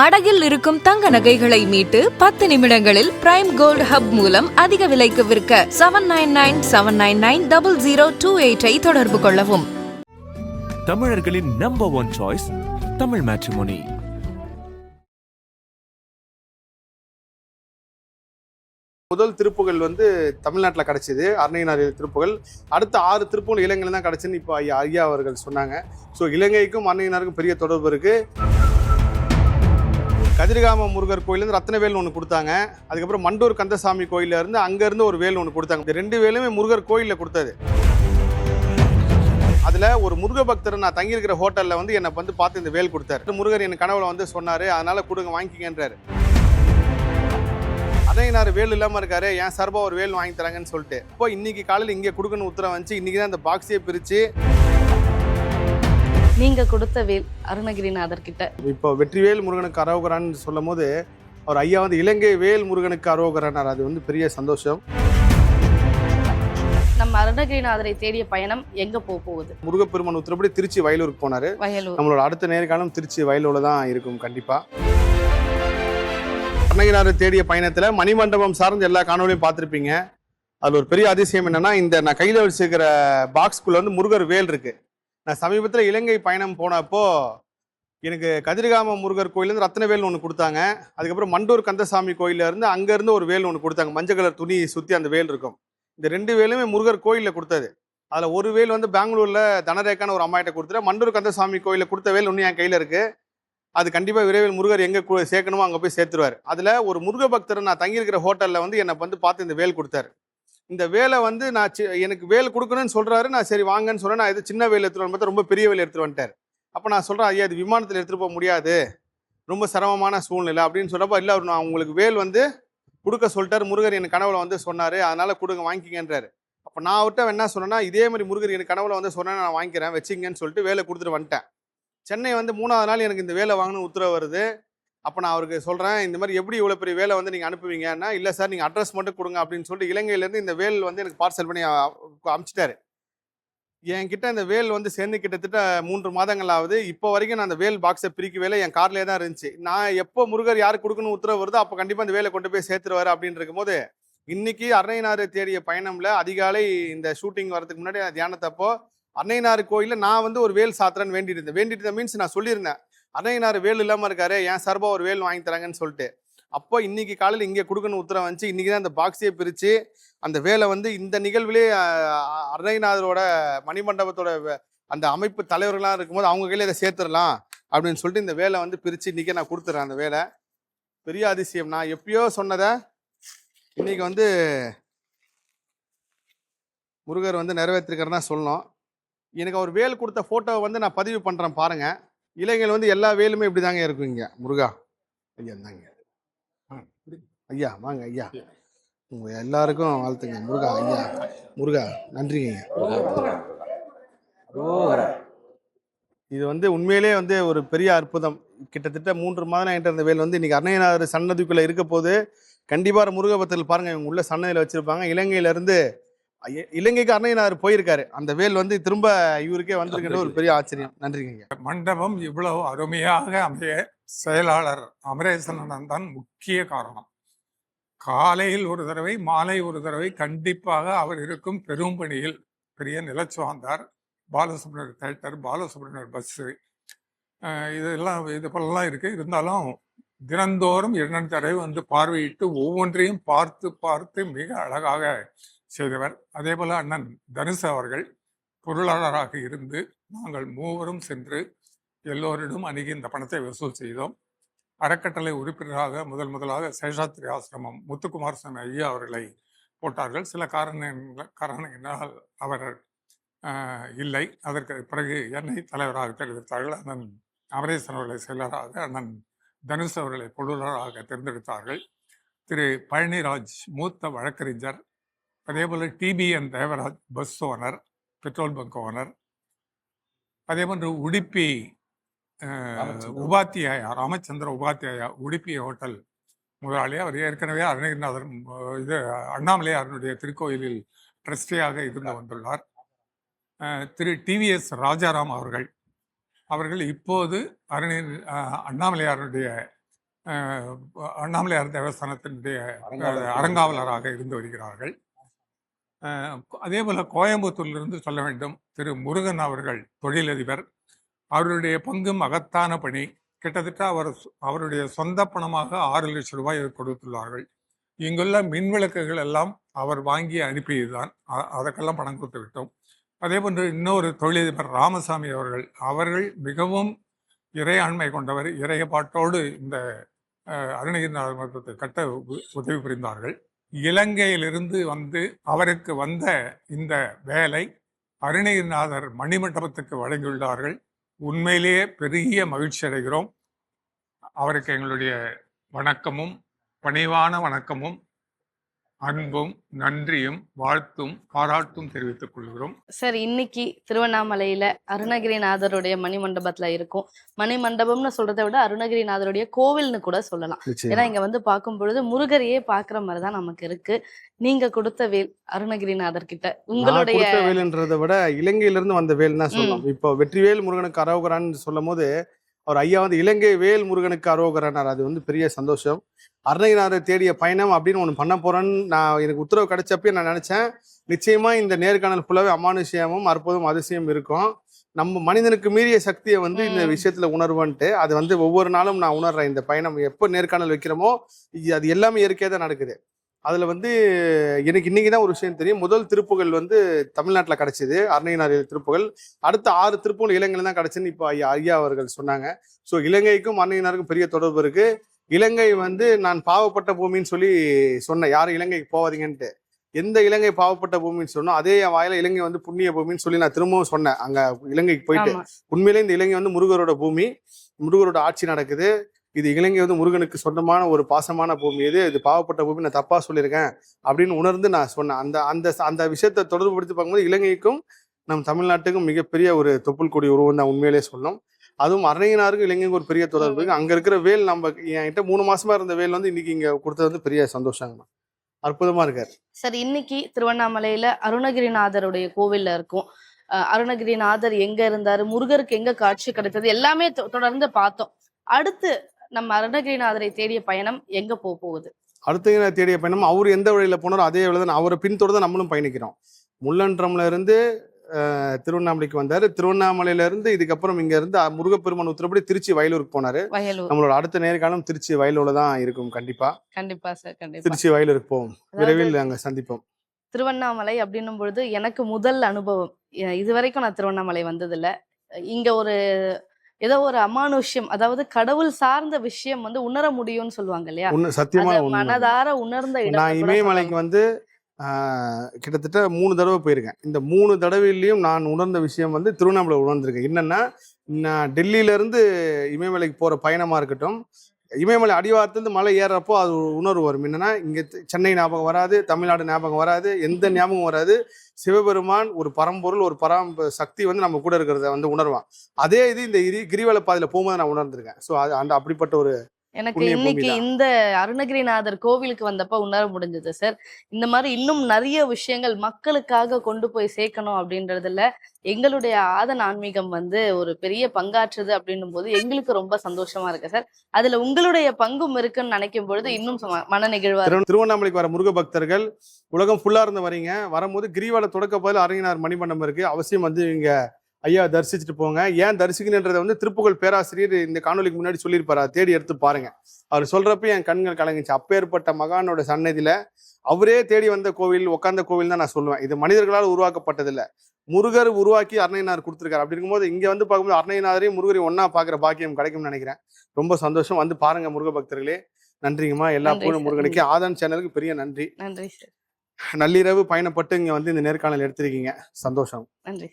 அடகில் இருக்கும் தங்க நகைகளை மீட்டு பத்து நிமிடங்களில் பிரைம் கோல்ட் ஹப் மூலம் அதிக விலைக்கு விற்க seven nine nine seven nine nine double zero two எயிட்டை தொடர்பு கொள்ளவும். தமிழர்களின் number one choice Tamil matrimony முதல் திருப்புகள் வந்து தமிழ்நாட்டில் கிடச்சிது அருணையினார் திருப்புகள். அடுத்த ஆறு திருப்புகள் இலங்கையில் தான் கிடச்சுன்னு இப்போ ஐயா ஐயா அவர்கள் சொன்னாங்க. ஸோ இலங்கைக்கும் அருணையினாருக்கும் பெரிய தொடர்பு இருக்குது கதிர்காம முருகர் கோயிலேருந்து ரத்னவேல் ஒன்று கொடுத்தாங்க. அதுக்கப்புறம் மண்டூர் கந்தசாமி கோயிலேருந்து இருந்து அங்கேருந்து ஒரு வேல் ஒன்று கொடுத்தாங்க. இந்த ரெண்டு வேலுமே முருகர் கோயிலில் கொடுத்தது. அதில் ஒரு முருக பக்தர் நான் தங்கியிருக்கிற ஹோட்டலில் வந்து என்னை வந்து பார்த்து இந்த வேல் கொடுத்தாரு. முருகர் என் கனவுல வந்து சொன்னார் அதனால் கொடுங்க வாங்கிக்கங்கன்றாரு. அதையினார் வேல் இல்லாமல் இருக்காரு. ஏன் சார்பாக ஒரு வேல் வாங்கி தராங்கன்னு சொல்லிட்டு. இப்போ இன்றைக்கி காலையில் இங்கே கொடுக்கணும் உத்தரவு வந்துச்சு. இன்றைக்கி தான் இந்த பாக்ஸையே பிரித்து நீங்க கொடுத்த வேல் அருணகிரிநாதர் கிட்ட. இப்போ வெற்றிவேல் முருகனுக்கு அரோகரான்னு சொல்லும் போது அவர் ஐயா வந்து இலங்கை வேல் முருகனுக்கு அரோகரானார். அது வந்து பெரிய சந்தோஷம். நம்ம அருணகிரிநாதரை தேடிய பயணம் எங்க போக போகுது? முருகப்பெருமான் உத்தரப்படி திருச்சி வயலூருக்கு போனார். வயலூர். நம்மளோட அடுத்த நேர்காலம் திருச்சி வயலூரில் தான் இருக்கும் கண்டிப்பாக அன்னையனார் தேடிய பயணத்தில் மணிமண்டபம் சார்ந்த எல்லா காணொலியும் பார்த்துருப்பீங்க. அதில் ஒரு பெரிய அதிசயம் என்னன்னா இந்த நான் கையில் வச்சிருக்கிற பாக்ஸ்குள்ள வந்து முருகர் வேல் இருக்கு. நான் சமீபத்தில் இலங்கை பயணம் போனப்போ எனக்கு கதிர்காம முருகர் கோயிலேருந்து ரத்னவேல் ஒன்று கொடுத்தாங்க. அதுக்கப்புறம் மண்டூர் கந்தசாமி கோயிலேருந்து இருந்து அங்கேருந்து ஒரு வேல் ஒன்று கொடுத்தாங்க. மஞ்சள் கலர் துணி சுற்றி அந்த வேல் இருக்கும். இந்த ரெண்டு வேலுமே முருகர் கோயிலில் கொடுத்தது. அதில் ஒரு வேல் வந்து பெங்களூரில் தனரேக்கான ஒரு அம்மாயிட்ட கொடுத்துட்டு மண்டூர் கந்தசாமி கோயிலில் கொடுத்த வேல் ஒன்று என் கையில் இருக்குது அது கண்டிப்பாக விரைவில் முருகர் எங்கே சேர்க்கணுமோ அங்கே போய் சேர்த்துருவார். அதில் ஒரு முருக பக்தர் நான் தங்கியிருக்கிற ஹோட்டலில் வந்து என்னை வந்து பார்த்து இந்த வேல் கொடுத்தாரு. இந்த வேலை வந்து நான் எனக்கு வேலை கொடுக்கணும்னு சொல்கிறாரு நான் சரி வாங்கன்னு சொன்னேன் நான் இது சின்ன வேலை எடுத்துகிட்டு வந்து பார்த்தா ரொம்ப பெரிய வேலை எடுத்துகிட்டு வந்துட்டார். அப்போ நான் சொல்கிறேன் ஐயா இது விமானத்தில் எடுத்துகிட்டு போக முடியாது. ரொம்ப சிரமமான சூழ்நிலை அப்படின்னு சொல்கிறப்ப இல்லை அவர் நான் உங்களுக்கு வேல் வந்து கொடுக்க சொல்லிட்டார். முருகர் என் கனவுல வந்து சொன்னார். அதனால் கொடுங்க வாங்கிக்கங்கன்றாரு. அப்போ நான் அவர்கிட்ட என்ன சொன்னேன்னா இதே மாதிரி முருகர் என் கனவுல வந்து சொன்னேன் நான் வாங்கிக்கிறேன் வச்சிங்கன்னு சொல்லிட்டு வேலை கொடுத்துட்டு வந்துட்டேன். சென்னை வந்து மூணாவது நாள் எனக்கு இந்த வேலை வாங்கணும் உத்தரவு வருது. அப்போ நான் அவருக்கு சொல்கிறேன் இந்த மாதிரி எப்படி இவ்வளோ பெரிய வேலை வந்து நீங்கள் அனுப்புவீங்கன்னா இல்லை சார் நீங்கள் அட்ரஸ் மட்டும் கொடுங்க அப்படின்னு சொல்லிட்டு இலங்கையிலேருந்து இந்த வேல் வந்து எனக்கு பார்சல் பண்ணி அமுச்சிட்டாரு. என்கிட்ட இந்த வேல் வந்து சேர்ந்து கிட்டத்தட்ட மூன்று மாதங்கள் ஆகுது இப்போ வரைக்கும் நான் அந்த வேல் பாக்ஸை பிரிக்க வேலை என் கார்லேயே தான் இருந்துச்சு. நான் எப்போ முருகர் யாருக்கு கொடுக்கணும் உத்தரவு வருதோ அப்போ கண்டிப்பாக அந்த வேலை கொண்டு போய் சேர்த்துருவாரு அப்படின்னு இருக்கும்போது இன்னைக்கு அன்னையனார் தேடிய பயணம்ல அதிகாலை இந்த ஷூட்டிங் வரதுக்கு முன்னாடி நான் தியானத்தப்போ அன்னையனார் கோயிலில் நான் வந்து ஒரு வேல் சாத்திரன்னு வேண்டிட்டு இருந்தேன் வேண்டிட்டு இருந்தேன் மீன்ஸ் நான் சொல்லியிருந்தேன். அன்னையனார் வேல் இல்லாமல் இருக்காரு ஏன் சார்பாக ஒரு வேல் வாங்கி தராங்கன்னு சொல்லிட்டு. அப்போ இன்னைக்கு காலையில் இங்கே கொடுக்கணும் உத்தரவு வந்துச்சு. இன்றைக்கி தான் அந்த பாக்ஸையே பிரித்து அந்த வேலை வந்து இந்த நிகழ்விலே அஹ், மணிமண்டபத்தோட அந்த அமைப்பு தலைவர்களாக இருக்கும்போது அவங்க கையில் இதை சேர்த்துடலாம் அப்படின்னு சொல்லிட்டு இந்த வேலை வந்து பிரித்து இன்றைக்கே நான் கொடுத்துட்றேன் அந்த வேலை. பெரிய அதிசயம். நான் எப்பயோ சொன்னதை இன்னைக்கு வந்து முருகர் வந்து நிறைவேற்றிருக்கிறதா சொல்லணும். எனக்கு அவர் வேல் கொடுத்த ஃபோட்டோவை வந்து நான் பதிவு பண்ணுறேன் பாருங்கள் இளைஞர்கள் வந்து எல்லா வேலுமே இப்படி தாங்க இருக்கும் இங்க முருகா ஐயா இப்படி. ஐயா வாங்க ஐயா. உங்க எல்லாருக்கும் வாழ்த்துங்க. முருகா ஐயா. முருகா நன்றிங்க. ஐயா இது வந்து உண்மையிலே வந்து ஒரு பெரிய அற்புதம். கிட்டத்தட்ட மூன்று மாதம் என்கிட்ட இருந்த வேல் வந்து இன்னைக்கு அன்னையனார் சன்னதிக்குள்ள இருக்க போது கண்டிப்பாக முருகபத்தில் பாருங்க இவங்க உள்ள சன்னதியில் வச்சிருப்பாங்க. இலங்கையில இருந்து இ- இலங்கைக்கு அன்னையனார் போயிருக்காரு. அந்த வேல் வந்து திரும்ப இவருக்கே வந்திருக்கின்ற ஒரு பெரிய ஆச்சரியம். நன்றிங்க. மண்டபம் இவ்வளவு அருமையாக அமைய செயலாளர் அமரேசனன் தான் முக்கிய காரணம். காலையில் ஒரு தடவை மாலை ஒரு தடவை கண்டிப்பாக அவர் இருக்கும் பெரும் பணியில் பெரிய நிலச்சுவாந்தார் பாலசுப்ரமணியர் தேட்டர் பாலசுப்ரமணியர் பஸ்ஸு இதெல்லாம் இது போலலாம் இருக்கு. இருந்தாலும் தினந்தோறும் இரண்டு தடவை வந்து பார்வையிட்டு ஒவ்வொன்றையும் பார்த்து பார்த்து மிக அழகாக செய்தவர். அதே போல அண்ணன் தனுஷ் அவர்கள் பொருளாளராக இருந்து நாங்கள் மூவரும் சென்று எல்லோரிடம் அணுகி இந்த பணத்தை வசூல் செய்தோம். அறக்கட்டளை உறுப்பினராக முதல் முதலாக சேஷாத்திரி ஆசிரமம் முத்துக்குமார் சுவாமி ஐயா அவர்களை போட்டார்கள். சில காரண காரணங்களால் அவர் இல்லை. அதற்கு பிறகு என்னை தலைவராக தேர்ந்தெடுத்தார்கள். அண்ணன் அமரேசன் அவர்களை செயலராக அண்ணன் தனுஷ் அவர்களை பொருளாளராக தேர்ந்தெடுத்தார்கள். திரு பழனிராஜ் மூத்த வழக்கறிஞர் அதேபோல் T P N Devaraj bus owner petrol bunk owner அதே போன்று உடுப்பி உபாத்தியாயா ராமச்சந்திர உபாத்தியாயா உடுப்பி ஹோட்டல் முதலாளி அவர் ஏற்கனவே அருணகிரிநாதர் இது அண்ணாமலையாரனுடைய திருக்கோயிலில் ட்ரஸ்டியாக இருந்து வந்துள்ளார். திரு டிவிஎஸ் ராஜாராம் அவர்கள். அவர்கள் இப்போது அருணி அண்ணாமலையாருடைய அண்ணாமலையார் தேவஸ்தானத்தினுடைய அஹ், அறங்காவலராக இருந்து வருகிறார்கள். அதே போல கோயம்புத்தூரிலிருந்து சொல்ல வேண்டும். திரு. முருகன் அவர்கள் தொழிலதிபர். அவருடைய பங்கு மகத்தான பணி. கிட்டத்தட்ட அவர் சொ- அவருடைய சொந்த பணமாக ஆறு லட்சம் ரூபாய் கொடுத்துள்ளார்கள். இங்குள்ள மின் விளக்குகள் எல்லாம் அவர் வாங்கி அனுப்பியதுதான். அதற்கெல்லாம் பணம் கொடுத்து விட்டோம். அதே போன்று இன்னொரு தொழிலதிபர் ராமசாமி அவர்கள். அவர்கள் மிகவும் இறையாண்மை கொண்டவர். இறையப்பாட்டோடு இந்த அஹ், அருணகிரிநாதர் மருத்துவத்தை கட்ட உதவி புரிந்தார்கள். இலங்கையிலிருந்து வந்து அவருக்கு வந்த இந்த வேலை அருணகிரிநாதர் மணிமண்டபத்துக்கு வழங்கியுள்ளார்கள். உண்மையிலேயே பெரிய மகிழ்ச்சி அடைகிறோம். அவருக்கு எங்களுடைய வணக்கமும் பணிவான வணக்கமும். அன்பும் நன்றியும் வாழ்த்தும் பாராட்டும் தெரிவித்துக் கொள்கிறோம். சார் இன்னைக்கு திருவண்ணாமலையில அருணகிரிநாதருடைய மணிமண்டபத்துல இருக்கும். மணிமண்டபம்னு சொல்றதை விட அருணகிரிநாதருடைய கோவில்னு கூட சொல்லலாம். ஏன்னா இங்க வந்து பார்க்கும் பொழுது முருகரையே பாக்குற மாதிரிதான் நமக்கு இருக்கு. நீங்க கொடுத்த வேல் அருணகிரிநாதர் கிட்ட உங்களுடைய வேலுன்றதை விட இலங்கையிலிருந்து வந்த வேல் தான் சொல்லலாம் இப்போ வெற்றிவேல் முருகனுக்கு அரோகரான்னு சொல்லும் போது அவர் ஐயா வந்து இலங்கை வேல் முருகனுக்கு அரோகரானார். அது வந்து பெரிய சந்தோஷம். அருணகிரிநாதரை தேடிய பயணம் அப்படின்னு ஒன்று பண்ண போறேன்னு நான் எனக்கு உத்தரவு கிடைச்சப்பே நான் நினைச்சேன். நிச்சயமா இந்த நேர்காணல் ஃபுல்லாவே அமானுஷ்யமும் அற்புதம் அதிசயம் இருக்கும். நம்ம மனிதனுக்கு மீறிய சக்தியை வந்து இந்த. விஷயத்துல உணர்வன்ட்டு அது வந்து ஒவ்வொரு நாளும் நான் உணர்றேன். இந்த பயணம் எப்போ நேர்காணல் வைக்கிறோமோ அது எல்லாமே இயற்கையாக தான் நடக்குது. அதுல வந்து எனக்கு இன்னைக்கு தான் ஒரு விஷயம் தெரியும். முதல் திருப்புகள் வந்து தமிழ்நாட்டில் கிடைச்சிது. அருணகிரிநாதர் திருப்புகள். அடுத்த ஆறு திருப்புகள் இலங்கையில தான் கிடைச்சுன்னு இப்போ ஐயா ஐயா அவர்கள் சொன்னாங்க. ஸோ இலங்கைக்கும் அருணகிரிநாதருக்கும் பெரிய தொடர்பு இருக்கு. இலங்கை வந்து நான் பாவப்பட்ட பூமின்னு சொல்லி சொன்னேன். யாரும் இலங்கைக்கு போவாதீங்கன்ட்டு எந்த இலங்கை பாவப்பட்ட பூமின்னு சொன்னோம் அதே என் வாயில இலங்கை வந்து புண்ணிய பூமின்னு சொல்லி நான் திரும்பவும் சொன்னேன். அங்க இலங்கைக்கு போயிட்டு. உண்மையிலே இந்த இலங்கை வந்து முருகரோட பூமி. முருகரோட ஆட்சி நடக்குது. இது இலங்கை வந்து முருகனுக்கு சொந்தமான ஒரு பாசமான பூமி இது. இது பாவப்பட்ட பூமி நான் தப்பா சொல்லியிருக்கேன் அப்படின்னு உணர்ந்து நான் சொன்னேன். அந்த அந்த அந்த விஷயத்தை தொடர்புபடுத்தி பார்க்கும்போது இலங்கைக்கும் நம் தமிழ்நாட்டுக்கும் மிகப்பெரிய ஒரு தொப்புள் கொடி உருவம் தான் உண்மையிலே சொல்லும் அதுவும் அருணகினாருக்கும் இலங்கைக்கும் ஒரு பெரிய தொடர்பு. இருக்கு அங்க இருக்கிற வேல் நம்ம என்கிட்ட மூணு மாசமா இருந்த வேல் வந்து இன்னைக்கு இங்க கொடுத்தது வந்து பெரிய சந்தோஷங்க அற்புதமா இருக்காரு. சார் இன்னைக்கு திருவண்ணாமலையில அருணகிரிநாதருடைய கோவில்ல இருக்கும். அருணகிரிநாதர் எங்க இருந்தாரு? முருகருக்கு எங்க காட்சி கிடைத்தது? எல்லாமே தொடர்ந்து பார்த்தோம். அடுத்து நம்ம அருணகிரிநாதரை தேடிய பயணம் எங்க போக போகுது? அடுத்த தேடிய பயணம் அவர் எந்த வழியில போனாரோ அதே வழியில தான் அவரை பின்தொடர்ந்து நம்மளும் பயணிக்கிறோம். முள்ளன்றம்ல இருந்து திருவண்ணாமலைக்கு வந்தாரு. திருவண்ணாமலையில இருந்து இதுக்கப்புறம் இங்க இருந்து முருகப்பெருமான் உத்தரப்படி திருச்சி வயலூருக்கு போனாரு. நம்மளோட அடுத்த நேர்காலம் திருச்சி வயலூர்ல தான் இருக்கும் கண்டிப்பா. கண்டிப்பா சார் கண்டிப்பா. திருச்சி வயலூருக்கு போவோம். விரைவில் அங்க சந்திப்போம். திருவண்ணாமலை அப்படின்னும் பொழுது எனக்கு முதல் அனுபவம். இ- இதுவரைக்கும் நான் திருவண்ணாமலை வந்ததில்ல. இங்க ஒரு ஏதோ ஒரு அமானுஷ்யம் அதாவது கடவுள் சார்ந்த விஷயம் வந்து உணர முடியும்னு சொல்லுவாங்க இல்லையா? உண்மை. மனதார உணர்ந்த இடம் நான் இமயமலைக்கு வந்து ஆஹ், கிட்டத்தட்ட மூணு தடவை போயிருக்கேன். இந்த மூணு தடவையிலையும் நான் உணர்ந்த விஷயம் வந்து திருவண்ணாமலை உணர்ந்திருக்கேன். என்னன்னா நான் டெல்லியில இருந்து இமயமலைக்கு போற பயணமா இருக்கட்டும் இமயமலை அடிவாரத்துலேருந்து மலை ஏறுறப்போ அது ஒரு உணர்வு வரும். என்னன்னா இங்கே சென்னை ஞாபகம் வராது தமிழ்நாடு ஞாபகம் வராது எந்த ஞாபகம் வராது. சிவபெருமான் ஒரு பரம்பொருள் ஒரு பராம்ப சக்தி வந்து நம்ம கூட இருக்கிறத வந்து உணர்வான். அதே இது இந்த இரி- கிரிவல பாதையில் போகும்போது நான் உணர்ந்திருக்கேன். ஸோ அது அந்த அப்படிப்பட்ட ஒரு எனக்கு இன்னைக்கு. இந்த அருணகிரிநாதர் கோவிலுக்கு வந்தப்ப உணர முடிஞ்சது சார். இந்த மாதிரி இன்னும் நிறைய விஷயங்கள் மக்களுக்காக கொண்டு போய் சேர்க்கணும் அப்படின்றதுல எங்களுடைய ஆதன் ஆன்மீகம் வந்து ஒரு பெரிய பங்காற்றுது அப்படின்னும் போது எங்களுக்கு ரொம்ப சந்தோஷமா இருக்கு சார். அதுல உங்களுடைய பங்கும் இருக்குன்னு நினைக்கும் பொழுது இன்னும் மன நெகிழ்வா திருவண்ணாமலைக்கு வர முருக பக்தர்கள் உலகம் ஃபுல்லா இருந்து வரீங்க. வரும்போது கிரிவல தொடக்க பதில் அறிஞர் மணிமண்டபம் இருக்கு. அவசியம் வந்து இங்க ஐயா தரிசிச்சுட்டு போங்க. ஏன் தரிசிக்கணுன்றதை வந்து திருப்புகழ் பேராசிரியர் இந்த காணொலிக்கு முன்னாடி சொல்லியிருப்பாரு. அதை தேடி எடுத்து பாருங்க. அவர் சொல்றப்ப என் கண்கள் கலங்குச்சு. அப்பேற்பட்ட மகானோட சன்னதியில அவரே தேடி வந்த கோவில் உட்கார்ந்த கோவில் தான் நான் சொல்லுவேன். இது மனிதர்களால் உருவாக்கப்பட்டதில்ல. முருகர் உருவாக்கி அருணையனார் கொடுத்துருக்காரு. அப்படி இருக்கும்போது இங்க வந்து பார்க்கும்போது அருணையனாரையும் முருகரையும் ஒண்ணா பாக்குற பாக்கியம் கிடைக்கும்னு நினைக்கிறேன். ரொம்ப சந்தோஷம். வந்து பாருங்க முருக பக்தர்களே. நன்றிங்கம்மா. எல்லா சார். முருகனுக்கு. ஆதான் சேனலுக்கு பெரிய நன்றி. நன்றி நள்ளிரவு பயணப்பட்டு இங்க வந்து இந்த நேர்காணல் எடுத்திருக்கீங்க. சந்தோஷம். நன்றி